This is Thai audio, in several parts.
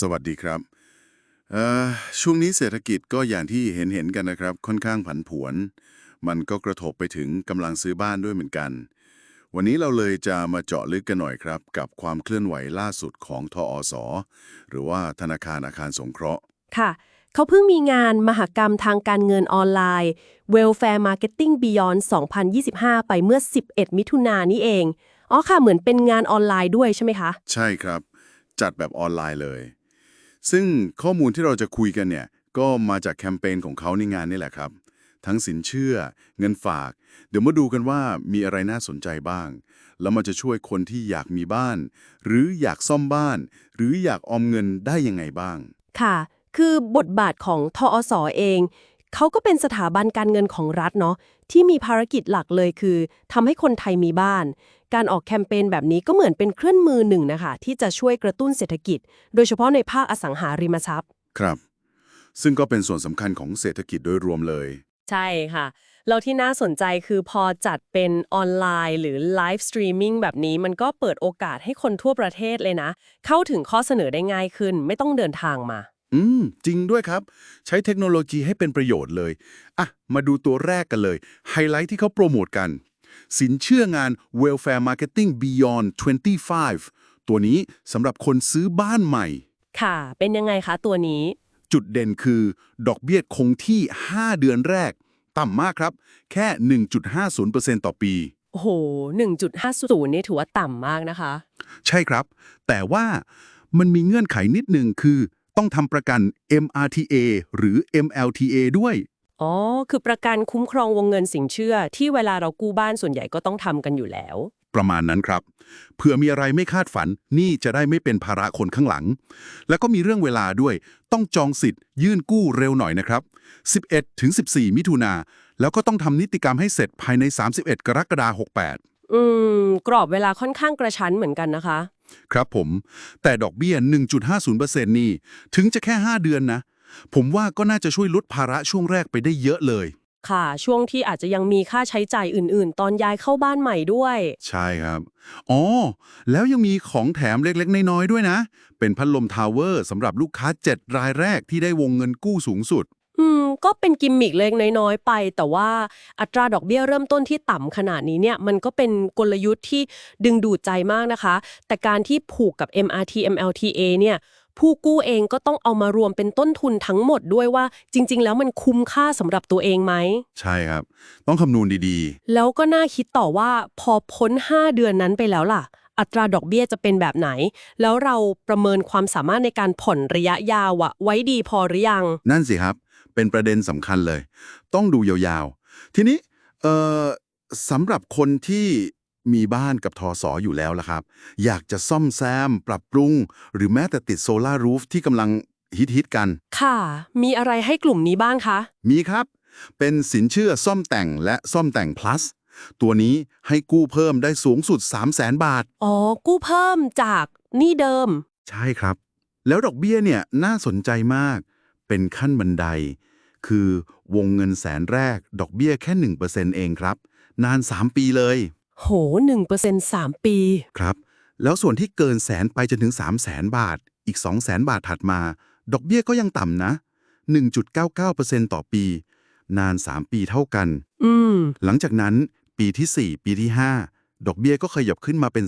สวัสดีครับเอ่อช่วงนี้เศรษฐกิจก็อย่างที่เห็นเห็นๆกันนะครับ ค่อนข้างผันผวน มันก็กระทบไปถึงกำลังซื้อบ้านด้วยเหมือนกัน วันนี้เราเลยจะมาเจาะลึกกันหน่อยครับ กับความเคลื่อนไหวล่าสุดของทออสหรือว่าธนาคารอาคารสงเคราะห์ ค่ะ เขาเพิ่งมีงานมหกรรมทางการเงินออนไลน์ Welfare Marketing Beyond 2025 ไปเมื่อ 11 มิถุนายนนี้เอง อ๋อค่ะ เหมือนเป็นงานออนไลน์ด้วยใช่ไหมคะ ใช่ครับ จัดแบบออนไลน์เลย ซึ่งข้อมูลที่เราจะคุยกันเนี่ย ก็มาจากแคมเปญของเขาในงานนี่แหละครับ ทั้งสินเชื่อ เงินฝาก เดี๋ยวมาดูกันว่ามีอะไรน่าสนใจบ้าง แล้วมันจะช่วยคนที่อยากมีบ้าน หรืออยากซ่อมบ้าน หรืออยากออมเงินได้ยังไงบ้าง ค่ะ คือบทบาทของทอสอเอง เขาก็เป็นสถาบันการเงินของรัฐเนาะที่มีภารกิจหลักเลยคือทำให้คนไทยมีบ้าน การออกแคมเปญแบบนี้ก็เหมือนเป็นเครื่องมือหนึ่งนะคะที่จะช่วยกระตุ้นเศรษฐกิจ โดยเฉพาะในภาคอสังหาริมทรัพย์ ครับ ซึ่งก็เป็นส่วนสำคัญของเศรษฐกิจโดยรวมเลย ใช่ค่ะ แล้วที่น่าสนใจคือพอจัดเป็นออนไลน์ หรือไลฟ์สตรีมมิ่งแบบนี้มันก็เปิดโอกาสให้คนทั่วประเทศเลยนะ เข้าถึงข้อเสนอได้ง่ายขึ้น ไม่ต้องเดินทางมา อืม จริงด้วยครับ ใช้เทคโนโลยีให้เป็นประโยชน์เลย อะ มาดูตัวแรกกันเลย ไฮไลท์ที่เขาโปรโมทกัน สินเชื่องาน Welfare Marketing Beyond 25 ตัวนี้สำหรับคนซื้อบ้านใหม่ ค่ะ เป็นยังไงคะตัวนี้ จุดเด่นคือ ดอกเบี้ยคงที่ 5 เดือนแรก ต่ำมากครับ แค่ 1.50%ต่อปี โอ้โห 1.50 นี่ถือว่าต่ำมากนะคะ ใช่ครับ แต่ว่ามันมีเงื่อนไขนิดหนึ่งคือ ต้องทำประกัน MRTA หรือ MLTA ด้วย อ๋อ คือประกันคุ้มครองวงเงินสินเชื่อ ที่เวลาเรากู้บ้านส่วนใหญ่ก็ต้องทำกันอยู่แล้ว ประมาณนั้นครับ เผื่อมีอะไรไม่คาดฝันนี่จะได้ไม่เป็นภาระคนข้างหลัง แล้วก็มีเรื่องเวลาด้วย ต้องจองสิทธิ์ ยื่นกู้เร็วหน่อยนะครับ 11ถึง14 มิถุนาแล้วก็ต้องทำนิติกรรมให้เสร็จภายใน 31 กรกฎาคม68 อืม กรอบเวลาค่อนข้างกระชั้นเหมือนกันนะคะ ครับผม แต่ดอกเบี้ย 1.50%นี่ ถึงจะแค่ 5 เดือนนะ ผมว่าก็น่าจะช่วยลดภาระช่วงแรกไปได้เยอะเลย ค่ะ ช่วงที่อาจจะยังมีค่าใช้จ่ายอื่น ๆ ตอนย้ายเข้าบ้านใหม่ด้วย ใช่ครับ อ๋อ แล้วยังมีของแถมเล็กๆ น้อยๆ ด้วยนะ เป็นพัดลมทาวเวอร์สำหรับลูกค้า 7 รายแรกที่ได้วงเงินกู้สูงสุด อืม ก็เป็นกิมมิกเล็กน้อยๆไป แต่ว่าอัตราดอกเบี้ยเริ่มต้นที่ต่ำขนาดนี้เนี่ย มันก็เป็นกลยุทธ์ที่ดึงดูดใจมากนะคะ แต่การที่ผูกกับ MRT MLTA เนี่ย ผู้กู้เองก็ต้องเอามารวมเป็นต้นทุนทั้งหมดด้วยว่าจริง ๆ แล้วมันคุ้มค่าสำหรับตัวเองไหม ใช่ครับ ต้องคำนวณดีแล้วก็น่าคิดต่อว่าพอพ้น 5 เดือนนั้นไปแล้วล่ะ อัตราดอกเบี้ยจะเป็นแบบไหน แล้วเราประเมินความสามารถในการผ่อนระยะยาวอะไว้ดีพอหรือยัง ๆ นั่นสิครับ เป็นประเด็นสำคัญเลย ต้องดูยาวๆ ทีนี้เอ่อสำหรับคนที่มีบ้านกับทอสออยู่แล้วล่ะครับ อยากจะซ่อมแซม ปรับปรุง หรือแม้แต่ติดโซลารูฟที่กำลังฮิตๆกัน ค่ะ มีอะไรให้กลุ่มนี้บ้างคะ มีครับ เป็นสินเชื่อซ่อมแต่งและซ่อมแต่ง plus ตัวนี้ให้กู้เพิ่มได้สูงสุด 3 0 0แสนบาท อ๋อ กู้เพิ่มจากหนี้เดิม ใช่ครับ แล้วดอกเบี้ยเนี่ยน่าสนใจมาก เป็นขั้นบันได คือวงเงินแสนแรก ดอกเบี้ยแค่ 1%เองครับ นาน 3 ปีเลย โห1% 3 ปี ครับ แล้วส่วนที่เกินแสนไปจนถึง 3 0 0แสนบาท อีก 2 0 0แสนบาทถัดมา ดอกเบี้ยก็ยังต่ำนะ 1.99%ต่อปี นาน 3 ปีเท่ากัน อืมหลังจากนั้นปีที่ 4 ปีที่ 5 ดอกเบี้ยก็ขยับขึ้นมาเป็น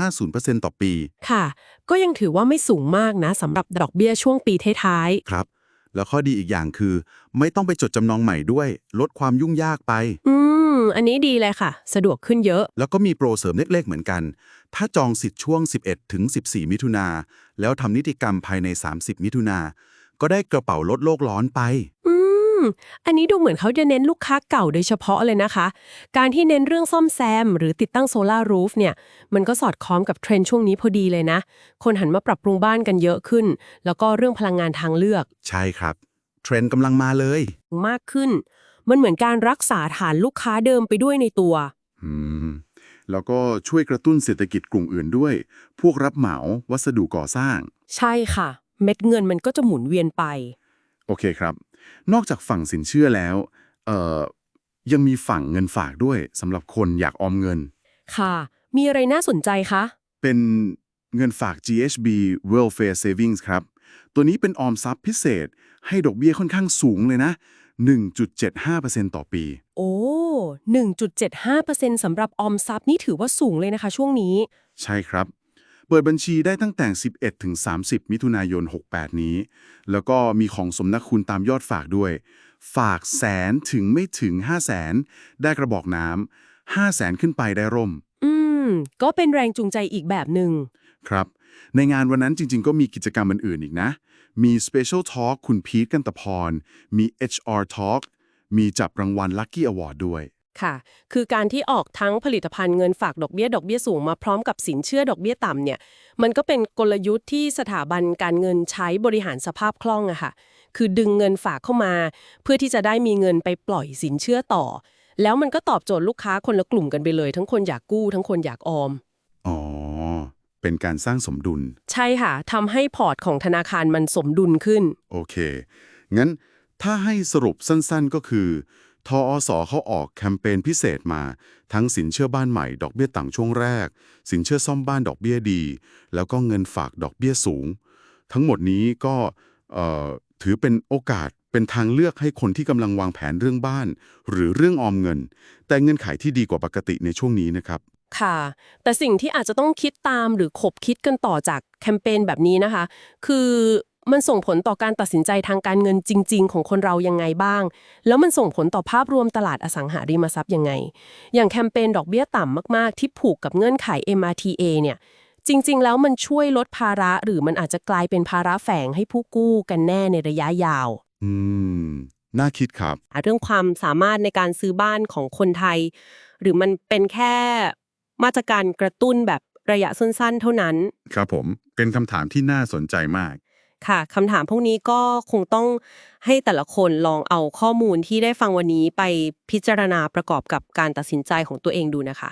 3.50%ต่อปี ค่ะ ก็ยังถือว่าไม่สูงมากนะสำหรับดอกเบี้ยช่วงปีท้ายครับ แล้วข้อดีอีกอย่างคือ ไม่ต้องไปจดจำนองใหม่ด้วย ลดความยุ่งยากไปๆอืม อันนี้ดีเลยค่ะ สะดวกขึ้นเยอะ แล้วก็มีโปรเสริมเล็กๆเหมือนกัน ถ้าจองสิทธิ์ช่วง 11 ถึง 14 มิถุนา แล้วทำนิติกรรมภายใน 30 มิถุนา ก็ได้กระเป๋าลดโลกร้อนไป อืม อันนี้ดูเหมือนเขาจะเน้นลูกค้าเก่าโดยเฉพาะเลยนะคะ การที่เน้นเรื่องซ่อมแซม หรือติดตั้งโซลารูฟเนี่ย มันก็สอดคล้องกับเทรนด์ช่วงนี้พอดีเลยนะ คนหันมาปรับปรุงบ้านกันเยอะขึ้น แล้วก็เรื่องพลังงานทางเลือก ใช่ครับ เทรนด์กำลังมาเลย มากขึ้น มันเหมือนการรักษาฐานลูกค้าเดิมไปด้วยในตัว อืม แล้วก็ช่วยกระตุ้นเศรษฐกิจกลุ่มอื่นด้วย พวกรับเหมา วัสดุก่อสร้าง ใช่ค่ะ เม็ดเงินมันก็จะหมุนเวียนไป โอเคครับ นอกจากฝั่งสินเชื่อแล้วเอ่อยังมีฝั่งเงินฝากด้วยสำหรับคนอยากออมเงิน ค่ะ มีอะไรน่าสนใจคะ เป็นเงินฝาก GHB Welfare Savings ครับ ตัวนี้เป็นออมทรัพย์พิเศษ ให้ดอกเบี้ยค่อนข้างสูงเลยนะ 1.75%ต่อปี โอ้ 1.75%สำหรับออมทรัพย์นี่ถือว่าสูงเลยนะคะช่วงนี้ ใช่ครับ เปิดบัญชีได้ตั้งแต่ 11 ถึง 30 มิถุนายน 68 นี้ แล้วก็มีของสมนักคุณตามยอดฝากด้วย ฝากแสนถึงไม่ถึง 5 0 0แสนได้กระบอกน้ำ5แสนขึ้นไปได้ร่ม อืม ก็เป็นแรงจูงใจอีกแบบหนึ่ง ครับ ในงานวันนั้นจริง ๆ ก็มีกิจกรรมอื่นๆอีกนะ มี Special Talk คุณพีทกันตะพร มี HR Talk มีจับรางวัล Lucky Award ด้วย ค่ะ คือการที่ออกทั้งผลิตภัณฑ์เงินฝากดอกเบี้ยดอกเบี้ยสูงมาพร้อมกับสินเชื่อดอกเบี้ยต่ำเนี่ย มันก็เป็นกลยุทธ์ที่สถาบันการเงินใช้บริหารสภาพคล่องอะค่ะ คือดึงเงินฝากเข้ามา เพื่อที่จะได้มีเงินไปปล่อยสินเชื่อต่อ แล้วมันก็ตอบโจทย์ลูกค้าคนละกลุ่มกันไปเลย ทั้งคนอยากกู้ ทั้งคนอยากออม อ๋อ เป็นการสร้างสมดุล ใช่ค่ะทำให้พอร์ตของธนาคารมันสมดุลขึ้น โอเค งั้นถ้าให้สรุปสั้นๆก็คือ ทออสเขาออกแคมเปญพิเศษมา ทั้งสินเชื่อบ้านใหม่ดอกเบี้ยต่ำช่วงแรก สินเชื่อซ่อมบ้านดอกเบี้ยดี แล้วก็เงินฝากดอกเบี้ยสูง ทั้งหมดนี้ก็ถือเป็นโอกาสเป็นทางเลือกให้คนที่กำลังวางแผนเรื่องบ้าน หรือเรื่องออมเงิน แต่เงื่อนไขที่ดีกว่าปกติในช่วงนี้นะครับค่ะ แต่สิ่งที่อาจจะต้องคิดตามหรือขบคิดกันต่อจากแคมเปญแบบนี้นะคะ คือ มันส่งผลต่อการตัดสินใจทางการเงินจริง ๆ ของคนเรายังไงบ้าง แล้วมันส่งผลต่อภาพรวมตลาดอสังหาริมทรัพย์ยังไง อย่างแคมเปญดอกเบี้ยต่ำมาก ๆ ที่ผูกกับเงื่อนไข MRTA เนี่ย จริง ๆ แล้วมันช่วยลดภาระหรือมันอาจจะกลายเป็นภาระแฝงให้ผู้กู้กันแน่ในระยะยาว อืม น่าคิดครับ เรื่องความสามารถในการซื้อบ้านของคนไทย หรือมันเป็นแค่มาตรการกระตุ้นแบบระยะสั้นๆ เท่านั้น ครับผม เป็นคำถามที่น่าสนใจมาก ค่ะคำถามพวกนี้ก็คงต้องให้แต่ละคนลองเอาข้อมูลที่ได้ฟังวันนี้ไปพิจารณาประกอบกับการตัดสินใจของตัวเองดูนะคะ